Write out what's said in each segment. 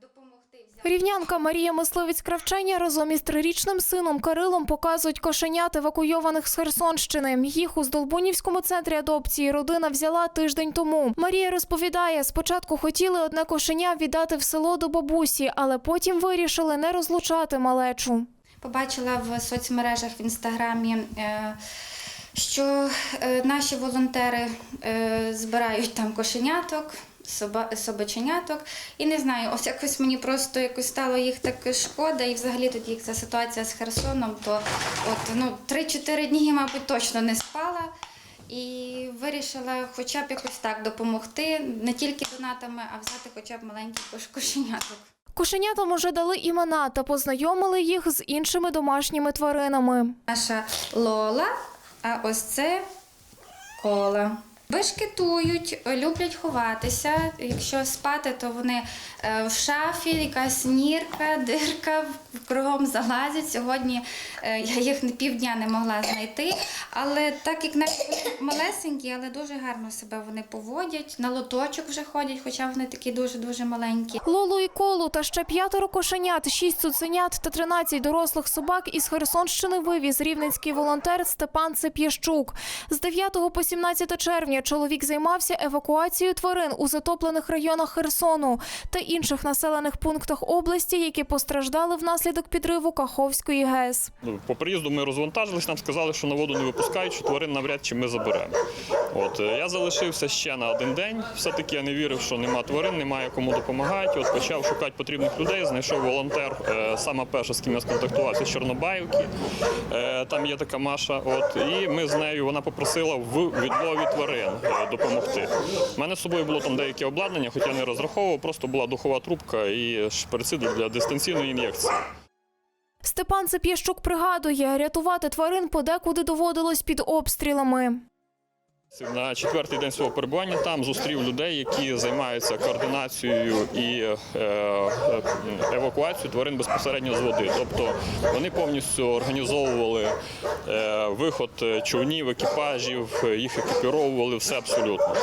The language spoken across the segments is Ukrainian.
допомогти взяти. Рівнянка Марія Мисливець Кравченя разом із трирічним сином Кирилом показують кошенят евакуйованих з Херсонщини. Їх у Здолбунівському центрі адопції родина взяла тиждень тому. Марія розповідає, спочатку хотіли одне кошеня віддати в село до бабусі, але потім вирішили не розлучати малечу. Побачила в соцмережах в інстаграмі, е, що е, наші волонтери е, збирають там кошеняток. Соба- Собаченяток, і не знаю, ось якось мені просто якось стало їх так шкода, і взагалі тут їх ця ситуація з Херсоном, то от ну 3-4 дні, я, мабуть, точно не спала. І вирішила хоча б якось так допомогти, не тільки донатами, а взяти хоча б маленьких кошеняток. Кошенятам уже дали імена та познайомили їх з іншими домашніми тваринами. Наша Лола, а ось це кола. Бешкетують, люблять ховатися. Якщо спати, то вони е, в шафі, якась нірка, дирка, кругом залазять. Сьогодні е, я їх півдня не могла знайти. Але так як навіть малесенькі, але дуже гарно себе вони поводять. На лоточок вже ходять, хоча вони такі дуже-дуже маленькі. Лолу і колу та ще п'ятеро кошенят, шість цуценят та 13 дорослих собак із Херсонщини вивіз рівненський волонтер Степан Цеп'ящук. З 9 по 17 червня чоловік займався евакуацією тварин у затоплених районах Херсону та інших населених пунктах області, які постраждали внаслідок підриву Каховської ГЕС. Ну, По приїзду ми розвантажились, нам сказали, що на воду не випускають, що тварин навряд чи ми заберемо. От е, я залишився ще на один день. Все-таки я не вірив, що нема тварин, немає кому допомагати. От почав шукати потрібних людей. Знайшов волонтер, е, сама перша, з ким я сконтактувався, з Чорнобаївки. Е, Там є така Маша. От і ми з нею вона попросила в відлові тварин допомогти. У мене з собою було там деяке обладнання, хоча не розраховував, просто була духова трубка і шприци для дистанційної ін'єкції. Степан Цеп'ящук пригадує, рятувати тварин подекуди доводилось під обстрілами. На четвертий день свого перебування там зустрів людей, які займаються координацією і е, е, евакуацією тварин безпосередньо з води. Тобто вони повністю організовували е, виход човнів, екіпажів, їх екіпіровували, все абсолютно.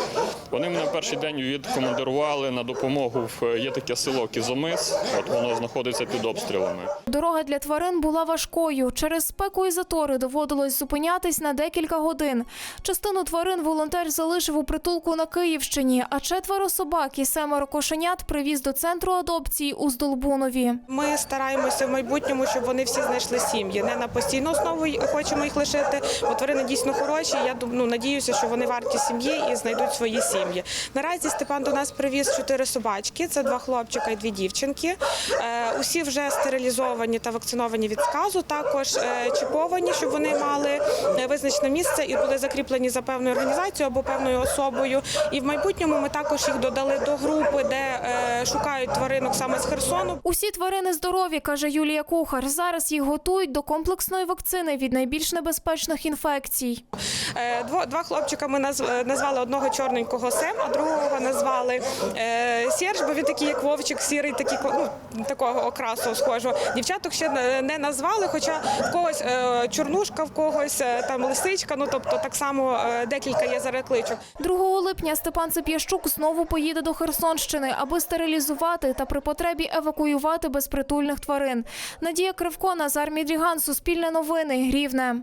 Вони мене перший день відкомандирували на допомогу в є таке село Кізомис. От воно знаходиться під обстрілами. Дорога для тварин була важкою. Через спеку і затори доводилось зупинятись на декілька годин. Частину тварин волонтер залишив у притулку на Київщині, а четверо собак і семеро кошенят привіз до центру адопції у Здолбунові. Ми стараємося в майбутньому, щоб вони всі знайшли сім'ї. Не на постійну основу хочемо їх лишити, бо тварини дійсно хороші. Я ну, надіюся, що вони варті сім'ї і знайдуть свої сім'ї. Наразі Степан до нас привіз чотири собачки. Це два хлопчика і дві дівчинки. Е, усі вже стерилізовані та вакциновані від сказу. Також е, чіповані, щоб вони мали е, визначене місце і були закріплені за певною організацією або певною особою. І в майбутньому ми також їх додали до групи, де е, шукають тваринок саме з Херсону. Усі тварини здорові, каже Юлія Кухар. Зараз їх готують до комплексної вакцини від найбільш небезпечних інфекцій. Е, два хлопчика ми е, назвали одного чорненького Сем, а другого назвали Серж, бо він такий, як вовчик, сірий, такий, ну, такого окрасу схожого. Дівчаток ще не- назвали, хоча в когось чорнушка, в когось там лисичка, ну тобто так само е, декілька є зарекличок. 2 липня Степан Цеп'ящук знову поїде до Херсонщини, аби стерилізувати та при потребі евакуювати безпритульних тварин. Надія Кривко, Назар Мідріган, Суспільне новини, Рівне.